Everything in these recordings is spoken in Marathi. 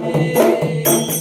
Hey.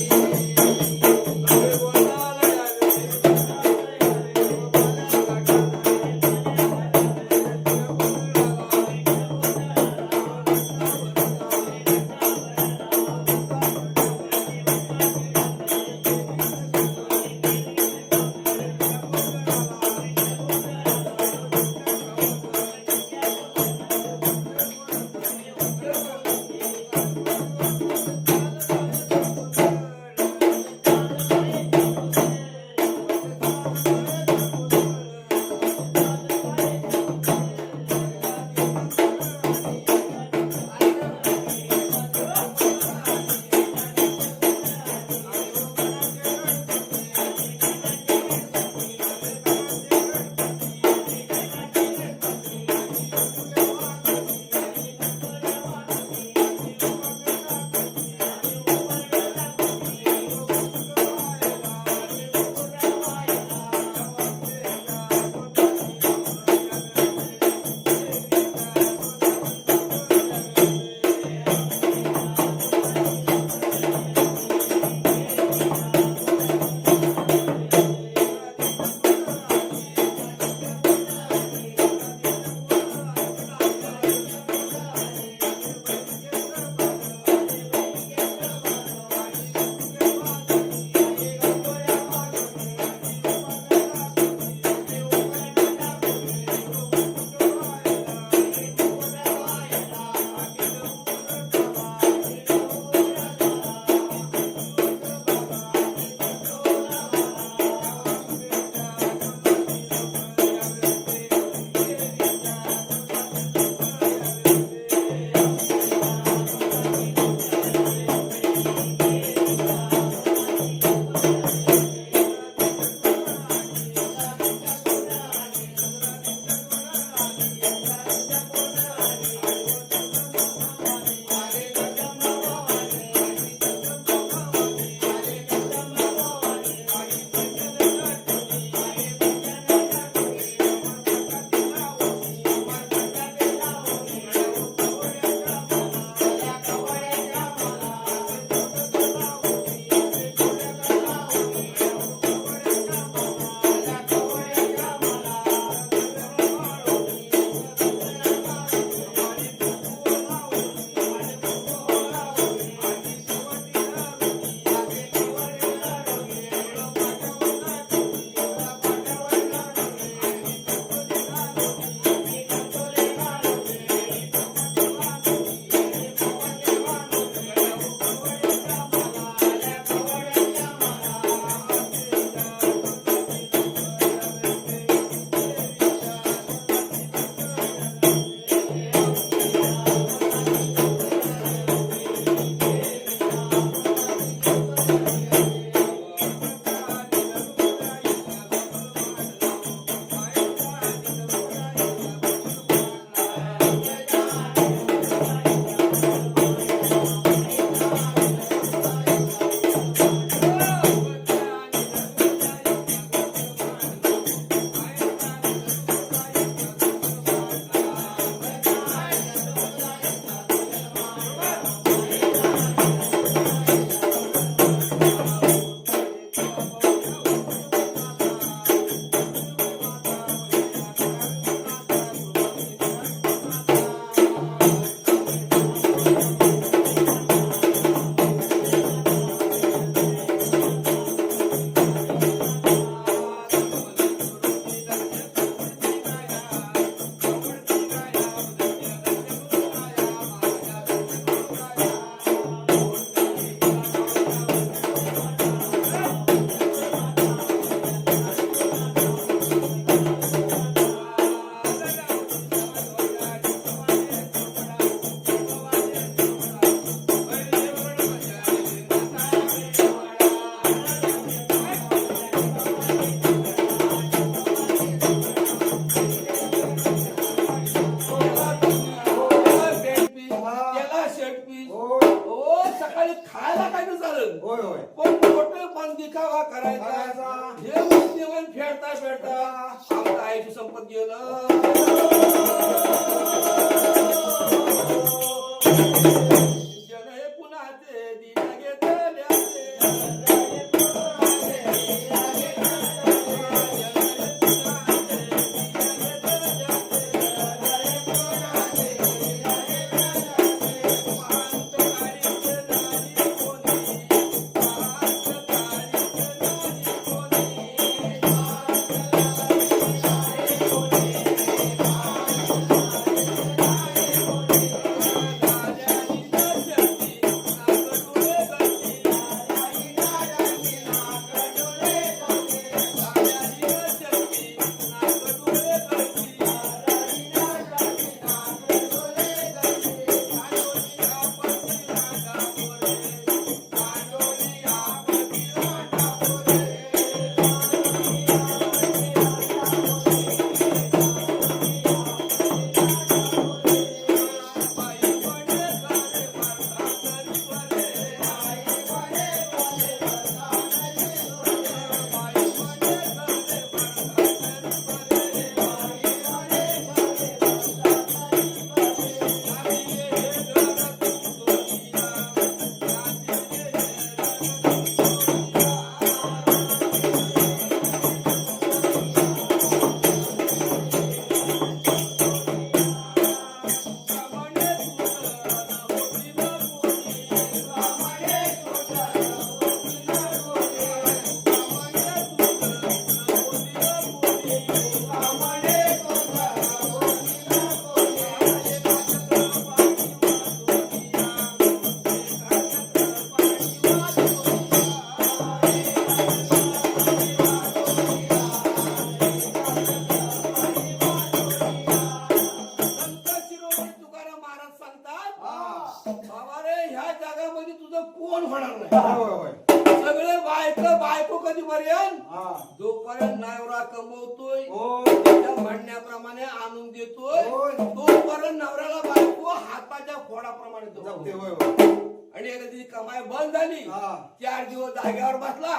सगळे बायको कधीपर्यंत हा. जोपर्यंत नवरा कमवतोय होय. म्हणण्याप्रमाणे आणून देतोय होय. तोपर्यंत नवऱ्याला बायको हाताच्या फोडाप्रमाणे जगते, जपते. होय, होय. आणि एकदा तिची कमाई बंद झाली हा. चार दिवस जागेवर बसला.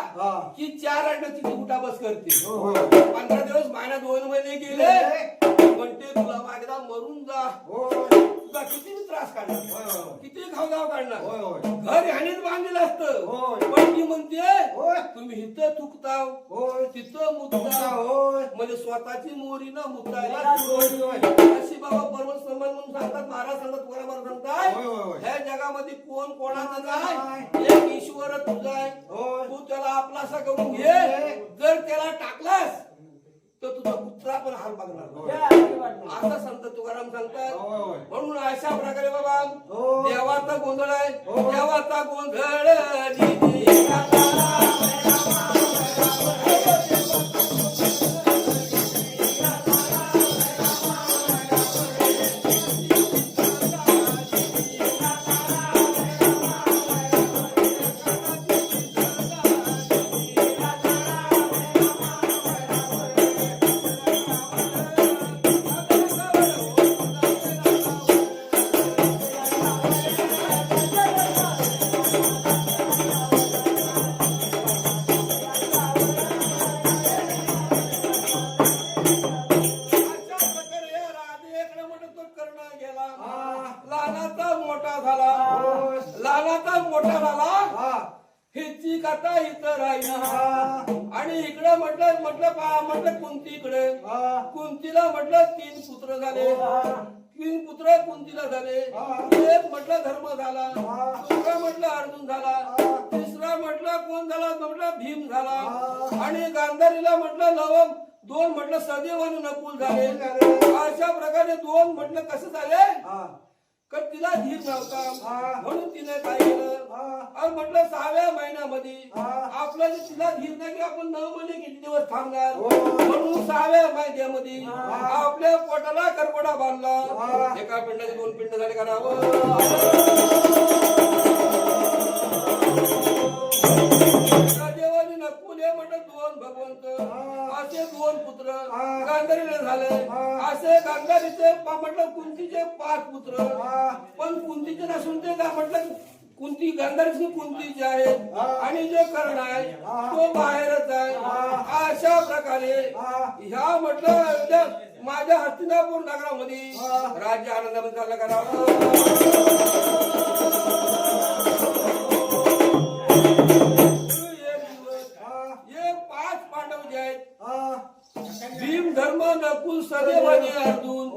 की चार अंड तिची उठा बस करते होय, होय. पंधरा दिवस महिना दोन महिने गेले म्हणते तुला माझ्या मरून जा होय. तुला किती त्रास काढणार. किती खावगाव काढणार होय, होय. घर ह्यानेच बांधलेलं असतं होय. पण ती म्हणते होय. तुम्ही इथं थुकताव होय. तिथं मुतताव होय. म्हणजे स्वतःची मोरी न होय. अशी बाबा पर्वत सन्मान म्हणून सांगतात महाराज सांगतात तुकाराम महाराज सांगताय होय, जगामध्ये कोण कोणाचं नाही. एक ईश्वर तुझा आहे. तू त्याला आपलासा करून घे जर त्याला टाकलास तुझा कुत्रा पण हाल बघणार नाही. असं संत तुकाराम सांगतात. म्हणून अशा प्रकारे बाबा हो. देवाचा गोंधळ आहे हो. देवाचा गोंधळ म्हटलं धर्म झाला दुसरा म्हटलं अर्जुन झाला तिसरा म्हटलं कोण झाला म्हटलं भीम झाला आणि गांधारीला म्हटलं लवंग दोन म्हटलं सदैव आणि नकुल झाले झाले. अशा प्रकारे दोन म्हटलं कसं झाले हा. तर तिला धीर. नव्हता म्हणून तिने काय केलं. आणि म्हटलं सहाव्या महिन्यामध्ये. आपला जे तिला धीर नाही की आपण नऊ महिने किती दिवस थांबणार हो. म्हणून सहाव्या महिन्यामध्ये. आपल्या पोटाला करपडा. बांधला एका पिंडाचे दोन पिंड झाले करावं नकुले म्हटलं दोन भगवंत. असे दोन पुत्र. गांधारीला झाले. असे गांधारीचे म्हटलं कुंतीचे पाच पुत्र. पण कुंतीचे नसून ते का म्हटलं कुंती गांधारीची कुंतीचे आहेत हा. आणि जे कर्ण आहे. तो बाहेरच आहे. अशा प्रकारे हा. ह्या म्हटलं माझ्या हस्तिनापूर नगरामध्ये. राज्य आनंदामध्ये चाललं करावं भीम धर्म नकुल सदैव आणि अर्जुन.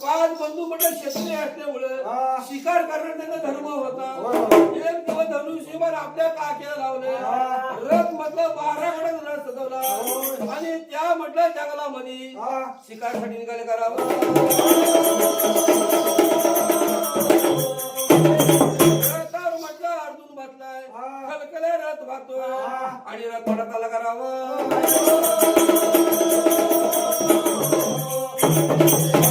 पाच बंधू म्हटलं क्षत्रिय असल्यामुळं हा. शिकार करण्याचा त्यांचा धर्म होता होय. एक दिवस धनुष्यबाण आपल्या काकेला लावले हा. रथ म्हटलं बारा रथ सजवला होय. आणि त्या म्हटलं जंगलामध्ये हा. शिकारसाठी निघाले करावं हा. हा. आणि रथ पडताला करावं Thank you.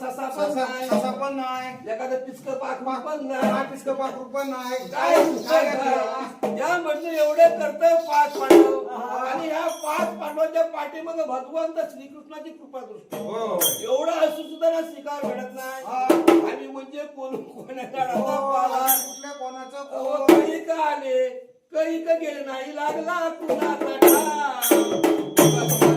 ससा पण नाही. ससा पण नाही एखादं पिचक पाखमा पण नाही. पिस्क पाखरू पण नाही. काय काय या म्हटलं एवढे कर्तव्य पाच पांडव. आणि ह्या पाच पांडवांच्या पाठीमागे भगवंत श्रीकृष्णाची कृपा दृष्टी. होय एवढा असून सुद्धा ना स्वीकार भेटत नाही. हा. आणि म्हणजे कोण कोणाच्या. पाला. कुठल्या कोणाचं अहो, कोण? काही का आले? काही का गेले नाही? लागला कुणाचा ठाव.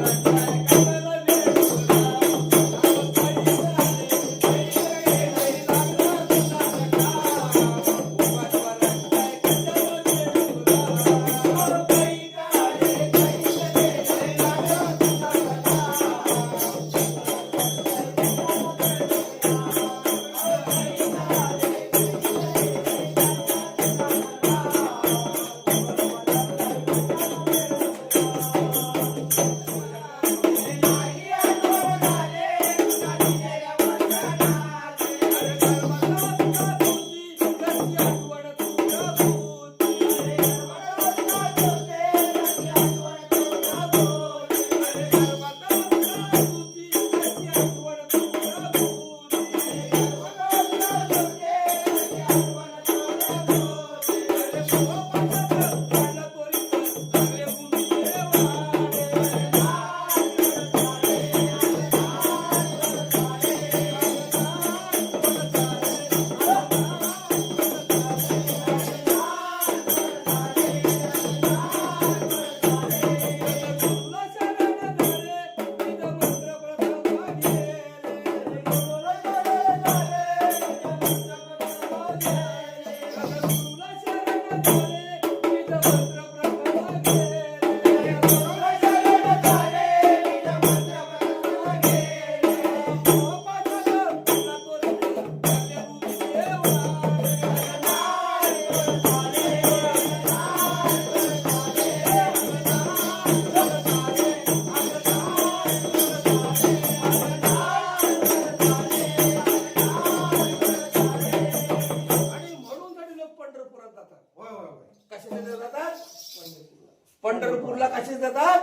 पंढरपूरला कसे जातात?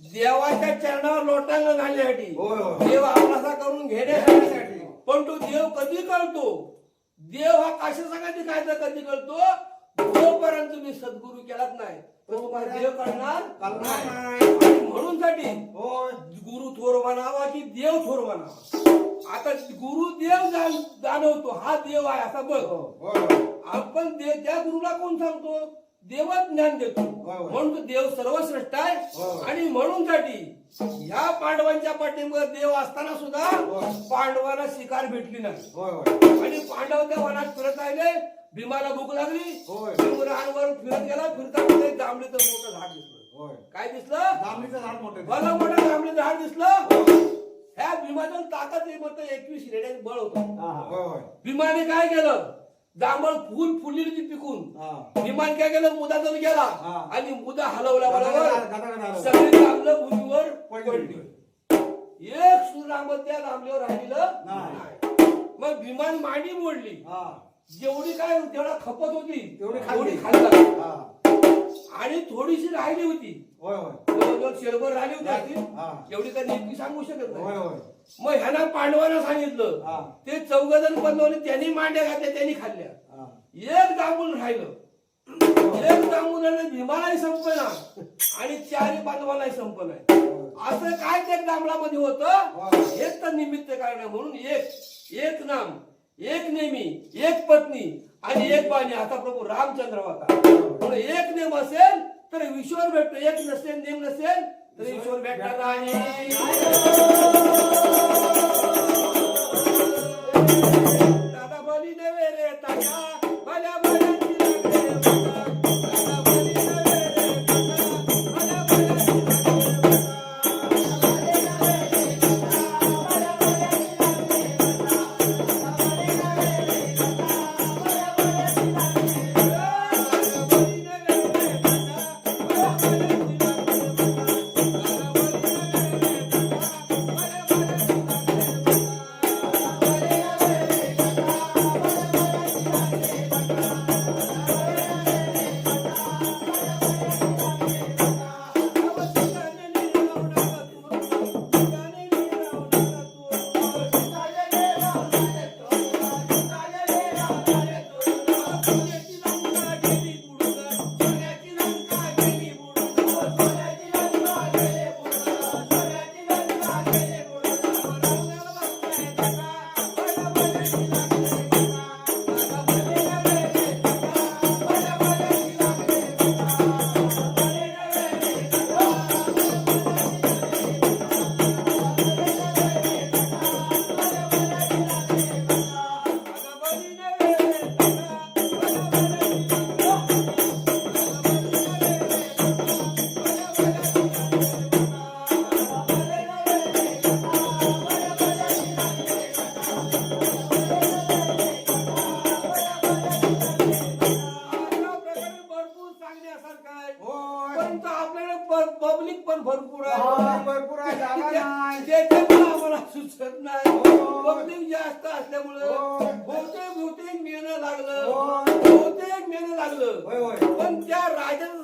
देवाच्या चरणावर लोटांग घालण्यासाठी. देव आपलासा करून घेण्यासाठी. पण तो देव कधी कळतो? देव हा कशा सांगायची काय तर कधी कळतो? जोपर्यंत तुम्ही सद्गुरू केलात नाही तर तुम्हाला देव. आणि म्हणून साठी गुरु थोर म्हणावा की देव थोर म्हणावा. आता गुरु देव जाण- जाणवतो हा देव आहे असा बघ होय आपण देव त्या गुरुला कोण सांगतो? देवच ज्ञान देतो. होय, होय. म्हणून तो देव सर्वश्रेष्ठ आहे. होय. आणि म्हणून साठी ह्या पांडवांच्या पाठीमध्ये देव असताना सुद्धा होय. पांडवांना शिकार भेटली नाही. आणि पांडव त्या वनात फिरत राहिले. भीमाला भूक लागली. रानवर फिरत गेला. फिरता फिरता जांभळीचं मोठं झाड दिसलं. काय दिसलं? जांभळीचं झाड मोठं भलं मोठं जांभळी झाड दिसलं. ह्या भीमाचं ताकद एकवीस रेड्याचं बळ होतं. भीमाने काय केलं? जांभळ फुल फुलली ती पिकून. विमान काय केलं? मुदा जण गेला. आणि मुदा हलवल्या गदागदा- बरोबर गदागदा हलवला. सगळी जांभळं भुमीवर पडली. एक सुरांब त्या जांभळीवर राहिलेलं नाही. नाही. मग विमान मांडी मोडली. जेवढी काय तेवढा खपत होती. तेवढी खाल्ली. आणि थोडीशी राहिली होती. होय होय. जवळजवळ शेरभर राहिली होती हा. एवढी तर नेमकी सांगू शकत होय नाही होय. मग ह्याना पांडवांना सांगितलं. ते चौघ जण बनवले त्यांनी मांड्या घातल्या त्यांनी खाल्ल्या. हा. एक जांभूळ राहिलं. एक जांभूळाने भीमालाही संपना आणि चारी बांधवालाही संपना असं काय त्या जांभळामध्ये होतं. हेच तर निमित्त कारण आहे. म्हणून एक. एक नाम एक नेमी एक पत्नी आणि एक बाणी. आता प्रभू रामचंद्र होता. म्हणून एक नेम असेल तर ईश्वर भेटतो. एक नसेल नेम नसेल तर ईश्वर भेटणार नाही.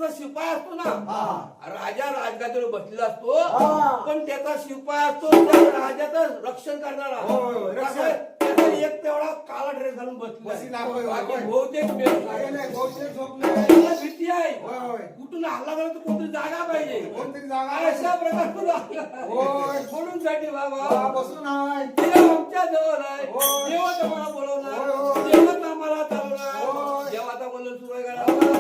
जो शिपाई असतो ना. राजा राजगादीवर बसलेला असतो. पण त्याचा शिपाई असतो त्या राजाचं रक्षण करणारा. रक्षण. एक तेवढा काला ड्रेस घालून बसला बहुतेक भीती आहे. कुठून हल्ला झाला तर कोणतरी जागा पाहिजे. कोणतरी जागा अशा प्रकार बोलून साठी बाबा बसून आमच्या जवळ आहे. देवत आम्हाला बोलवणार. देवत आम्हाला चालवणार. देवाचा गोंधळ सुरू आहे